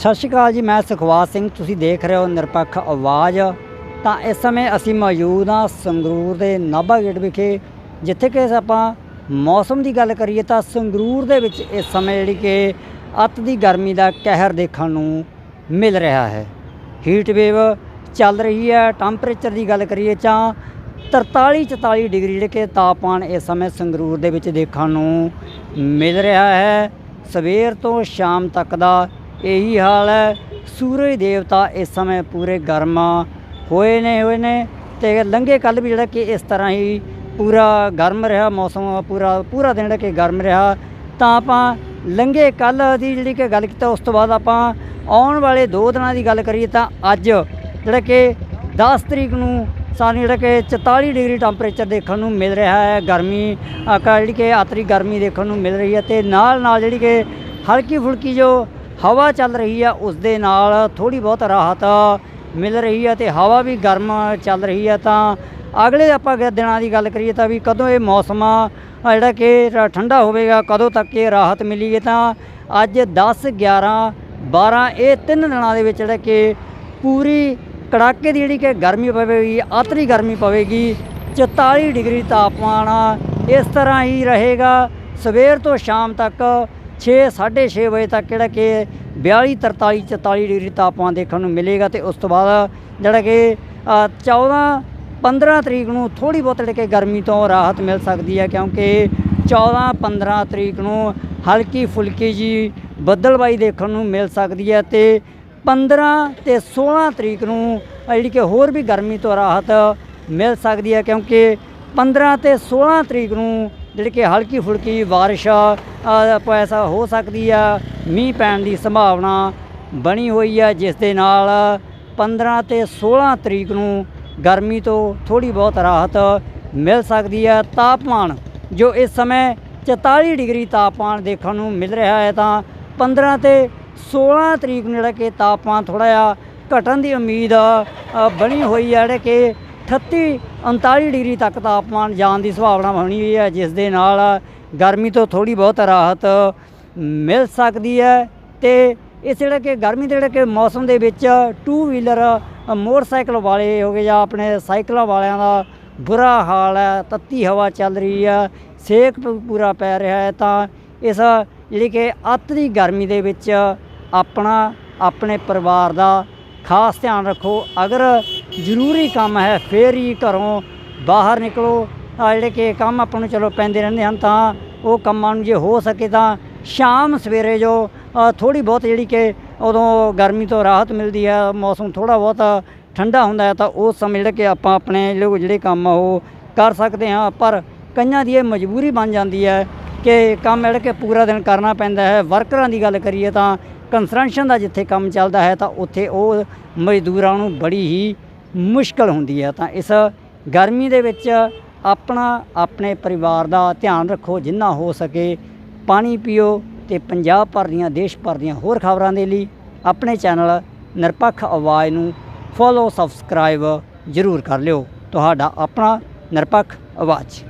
ਸਤਿ ਸ਼੍ਰੀ ਅਕਾਲ ਜੀ, ਮੈਂ ਸੁਖਵਾਸ ਸਿੰਘ, ਤੁਸੀਂ ਦੇਖ ਰਹੇ ਹੋ ਨਿਰਪੱਖ ਆਵਾਜ਼। ਤਾਂ ਇਸ ਸਮੇਂ ਅਸੀਂ ਮੌਜੂਦ ਹਾਂ ਸੰਗਰੂਰ ਦੇ ਨਾਭਾ ਗੇਟ ਵਿਖੇ, ਜਿੱਥੇ ਕਿ ਆਪਾਂ ਮੌਸਮ ਦੀ ਗੱਲ ਕਰੀਏ ਤਾਂ ਸੰਗਰੂਰ ਦੇ ਵਿੱਚ ਇਸ ਸਮੇਂ ਜਿਹੜੀ ਕਿ ਅੱਤ ਦੀ ਗਰਮੀ ਦਾ ਕਹਿਰ ਦੇਖਣ ਨੂੰ ਮਿਲ ਰਿਹਾ ਹੈ। ਹੀਟ ਵੇਵ ਚੱਲ ਰਹੀ ਹੈ ਟੈਂਪਰੇਚਰ ਦੀ ਗੱਲ ਕਰੀਏ ਤਾਂ 43 44 ਡਿਗਰੀ ਜਿਹੜੇ ਕਿ ਤਾਪਮਾਨ ਇਸ ਸਮੇਂ ਸੰਗਰੂਰ ਦੇ ਵਿੱਚ ਦੇਖਣ ਨੂੰ ਮਿਲ ਰਿਹਾ ਹੈ। ਸਵੇਰ ਤੋਂ ਸ਼ਾਮ ਤੱਕ ਦਾ ਇਹੀ ਹਾਲ ਹੈ। ਸੂਰਜ ਦੇਵਤਾ ਇਸ ਸਮੇਂ ਪੂਰੇ ਗਰਮ ਹੋਏ ਨੇ ਹੋਏ ਨੇ ਤੇ ਲੰਘੇ ਕੱਲ ਵੀ ਜਿਹੜਾ ਕਿ ਇਸ ਤਰ੍ਹਾਂ ਹੀ ਪੂਰਾ ਗਰਮ ਰਿਹਾ, ਮੌਸਮ ਪੂਰਾ ਪੂਰਾ ਦਿਨ ਜਿਹੜਾ ਕਿ ਗਰਮ ਰਿਹਾ। ਤਾਂ ਆਪਾਂ ਲੰਘੇ ਕੱਲ ਦੀ ਜਿਹੜੀ ਕਿ ਗੱਲ ਕੀਤਾ, ਉਸ ਤੋਂ ਬਾਅਦ ਆਪਾਂ ਆਉਣ ਵਾਲੇ 2 ਦਿਨਾਂ ਦੀ ਗੱਲ ਕਰੀਏ ਤਾਂ ਅੱਜ ਜਿਹੜਾ ਕਿ 10 ਤਰੀਕ ਨੂੰ ਸਾਨੂੰ ਜਿਹੜਾ ਕਿ 44 ਡਿਗਰੀ ਟੈਂਪਰੇਚਰ ਦੇਖਣ ਨੂੰ ਮਿਲ ਰਿਹਾ ਹੈ। ਗਰਮੀ ਜਿਹੜੀ ਕਿ ਆਤਰੀ ਗਰਮੀ ਦੇਖਣ ਨੂੰ ਮਿਲ ਰਹੀ ਹੈ ਤੇ ਨਾਲ ਨਾਲ ਜਿਹੜੀ ਕਿ ਹਲਕੀ ਫੁਲਕੀ ਜੋ ਹਵਾ ਚੱਲ ਰਹੀ ਆ, ਉਸ ਦੇ ਨਾਲ ਥੋੜੀ ਬਹੁਤ ਰਾਹਤ ਮਿਲ ਰਹੀ ਹੈ ਤੇ ਹਵਾ ਵੀ ਗਰਮ ਚੱਲ ਰਹੀ ਹੈ ਤਾਂ ਅਗਲੇ ਆਪਾਂ ਦਿਨਾਂ ਦੀ ਗੱਲ ਕਰੀਏ ਤਾਂ ਵੀ ਕਦੋਂ ਇਹ ਮੌਸਮ ਜਿਹੜਾ ਕਿ ਠੰਡਾ ਹੋਵੇਗਾ, ਕਦੋਂ ਤੱਕ ਇਹ ਰਾਹਤ ਮਿਲੀ ਹੈ ਤਾਂ ਅੱਜ 10 11 12 ਇਹ ਤਿੰਨ ਦਿਨਾਂ ਦੇ ਵਿੱਚ ਜਿਹੜਾ ਕਿ ਪੂਰੀ ਕੜਾਕੇ ਦੀ ਜਿਹੜੀ ਕਿ ਗਰਮੀ ਪਵੇਗੀ, ਆਤਰੀ ਗਰਮੀ ਪਵੇਗੀ 44 ਡਿਗਰੀ ਤਾਪਮਾਨ ਇਸ ਤਰ੍ਹਾਂ ਹੀ ਰਹੇਗਾ, ਸਵੇਰ ਤੋਂ ਸ਼ਾਮ ਤੱਕ 6 6:30 ਵਜੇ ਤੱਕ ਜਿਹੜਾ ਕਿ 42 43 44 ਡਿਗਰੀ ਤਾਪਮਾਨ ਦੇਖਣ ਨੂੰ ਮਿਲੇਗਾ ਤੇ ਉਸ ਤੋਂ ਬਾਅਦ ਜਿਹੜਾ ਕਿ ਅ, 14 15 ਤਰੀਕ ਨੂੰ ਥੋੜੀ ਬਹੁਤ ਜਿਹੜੇ ਕਿ ਗਰਮੀ ਤੋਂ ਰਾਹਤ ਮਿਲ ਸਕਦੀ ਹੈ ਕਿਉਂਕਿ 14 15 ਤਰੀਕ ਨੂੰ ਹਲਕੀ ਫੁਲਕੀ ਜੀ ਬੱਦਲਬਾਈ ਦੇਖਣ ਨੂੰ ਮਿਲ ਸਕਦੀ ਹੈ ਤੇ 15 ਤੇ 16 ਤਰੀਕ ਨੂੰ ਜਿਹੜੀ ਕਿ ਹੋਰ ਵੀ ਗਰਮੀ ਤੋਂ ਰਾਹਤ ਮਿਲ ਸਕਦੀ ਹੈ ਕਿਉਂਕਿ 15 ਤੇ 16 ਤਰੀਕ ਨੂੰ ਜਿਹੜੀ ਕਿ ਹਲਕੀ ਫੁਲਕੀ ਬਾਰਿਸ਼ ਅ, ਐਸਾ ਹੋ ਸਕਦੀ ਆ ਮੀਂਹ ਪੈਣ ਦੀ ਸੰਭਾਵਨਾ ਬਣੀ ਹੋਈ ਹੈ ਜਿਸ ਦੇ ਨਾਲ 15 ਤੇ 16 ਤਰੀਕ ਨੂੰ ਗਰਮੀ ਤੋਂ ਥੋੜੀ ਬਹੁਤ ਰਾਹਤ ਮਿਲ ਸਕਦੀ ਹੈ ਤਾਪਮਾਨ ਜੋ ਇਸ ਸਮੇਂ 44 ਡਿਗਰੀ ਤਾਪਮਾਨ ਦੇਖਣ ਨੂੰ ਮਿਲ ਰਿਹਾ ਹੈ ਤਾਂ 15 ਤੇ 16 ਤਰੀਕ ਨੂੰ ਜਿਹੜਾ ਕਿ ਤਾਪਮਾਨ ਥੋੜਾ ਜਿਹਾ ਘਟਣ ਦੀ ਉਮੀਦ ਬਣੀ ਹੋਈ ਹੈ ਜਿਹੜੇ ਕਿ 38 39 ਡਿਗਰੀ ਤੱਕ ਤਾਪਮਾਨ ਜਾਣ ਦੀ ਸੰਭਾਵਨਾ ਬਣੀ ਹੋਈ ਹੈ, ਜਿਸ ਦੇ ਨਾਲ ਗਰਮੀ ਤੋਂ ਥੋੜੀ ਬਹੁਤ ਰਾਹਤ ਮਿਲ ਸਕਦੀ ਹੈ ਤੇ ਇਸ ਜਿਹੜਾ ਕਿ ਗਰਮੀ ਦੇ ਜਿਹੜਾ ਕਿ ਮੌਸਮ ਦੇ ਵਿੱਚ ਟੂ ਵੀਲਰ ਮੋਟਰਸਾਈਕਲ ਵਾਲੇ ਹੋ ਗਏ ਜਾਂ ਆਪਣੇ ਸਾਈਕਲਾਂ ਵਾਲਿਆਂ ਦਾ ਬੁਰਾ ਹਾਲ ਹੈ, ਤੱਤੀ ਹਵਾ ਚੱਲ ਰਹੀ ਹੈ, ਸੇਕ ਪੂਰਾ ਪੈ ਰਿਹਾ ਹੈ, ਤਾਂ ਇਸ ਜਿਹੜੀ ਕਿ ਅੱਤ ਦੀ ਗਰਮੀ ਦੇ ਵਿੱਚ ਆਪਣਾ, ਆਪਣੇ ਪਰਿਵਾਰ ਦਾ ਖਾਸ ਧਿਆਨ ਰੱਖੋ। ਅਗਰ ਜ਼ਰੂਰੀ ਕੰਮ ਹੈ, ਫੇਰ ਹੀ ਘਰੋਂ ਬਾਹਰ ਨਿਕਲੋ। ਆ ਜਿਹੜੇ ਕਿ ਕੰਮ ਆਪਾਂ ਨੂੰ ਚਲੋ ਪੈਂਦੇ ਰਹਿੰਦੇ ਹਨ, ਤਾਂ ਉਹ ਕੰਮਾਂ ਨੂੰ ਜੇ ਹੋ ਸਕੇ ਤਾਂ ਸ਼ਾਮ ਸਵੇਰੇ ਜੋ ਥੋੜੀ ਬਹੁਤ ਜਿਹੜੀ ਕਿ ਉਦੋਂ ਗਰਮੀ ਤੋਂ ਰਾਹਤ ਮਿਲਦੀ ਹੈ, ਮੌਸਮ ਥੋੜਾ ਬਹੁਤ ਠੰਡਾ ਹੁੰਦਾ ਹੈ, ਤਾਂ ਉਸ ਸਮੇਂ ਜਿਹੜਾ ਕਿ ਆਪਾਂ ਆਪਣੇ ਜਿਹੜੇ ਕੰਮ ਆ ਉਹ ਕਰ ਸਕਦੇ ਹਾਂ। ਪਰ ਕਈਆਂ ਦੀ ਇਹ ਮਜਬੂਰੀ ਬਣ ਜਾਂਦੀ ਹੈ ਕਿ ਕੰਮ ਜਿਹੜਾ ਕਿ ਪੂਰਾ ਦਿਨ ਕਰਨਾ ਪੈਂਦਾ ਹੈ। ਵਰਕਰਾਂ ਦੀ ਗੱਲ ਕਰੀਏ ਤਾਂ ਕੰਸਟਰਕਸ਼ਨ ਦਾ ਜਿੱਥੇ ਕੰਮ ਚੱਲਦਾ ਹੈ, ਤਾਂ ਉੱਥੇ ਉਹ ਮਜ਼ਦੂਰਾਂ ਨੂੰ ਬੜੀ ਹੀ ਮੁਸ਼ਕਲ ਹੁੰਦੀ ਹੈ, ਤਾਂ ਇਸ ਗਰਮੀ ਦੇ ਵਿੱਚ ਆਪਣਾ, ਆਪਣੇ ਪਰਿਵਾਰ ਦਾ ਧਿਆਨ ਰੱਖੋ, ਜਿੰਨਾ ਹੋ ਸਕੇ ਪਾਣੀ ਪੀਓ ਤੇ ਪੰਜਾਬ ਭਰ ਦੀਆਂ, ਦੇਸ਼ ਭਰ ਦੀਆਂ ਹੋਰ ਖਬਰਾਂ ਦੇ ਲਈ ਆਪਣੇ ਚੈਨਲ ਨਿਰਪੱਖ ਆਵਾਜ਼ ਨੂੰ ਫੋਲੋ ਸਬਸਕ੍ਰਾਈਬ ਜ਼ਰੂਰ ਕਰ ਲਿਓ। ਤੁਹਾਡਾ ਆਪਣਾ ਨਿਰਪੱਖ ਆਵਾਜ਼।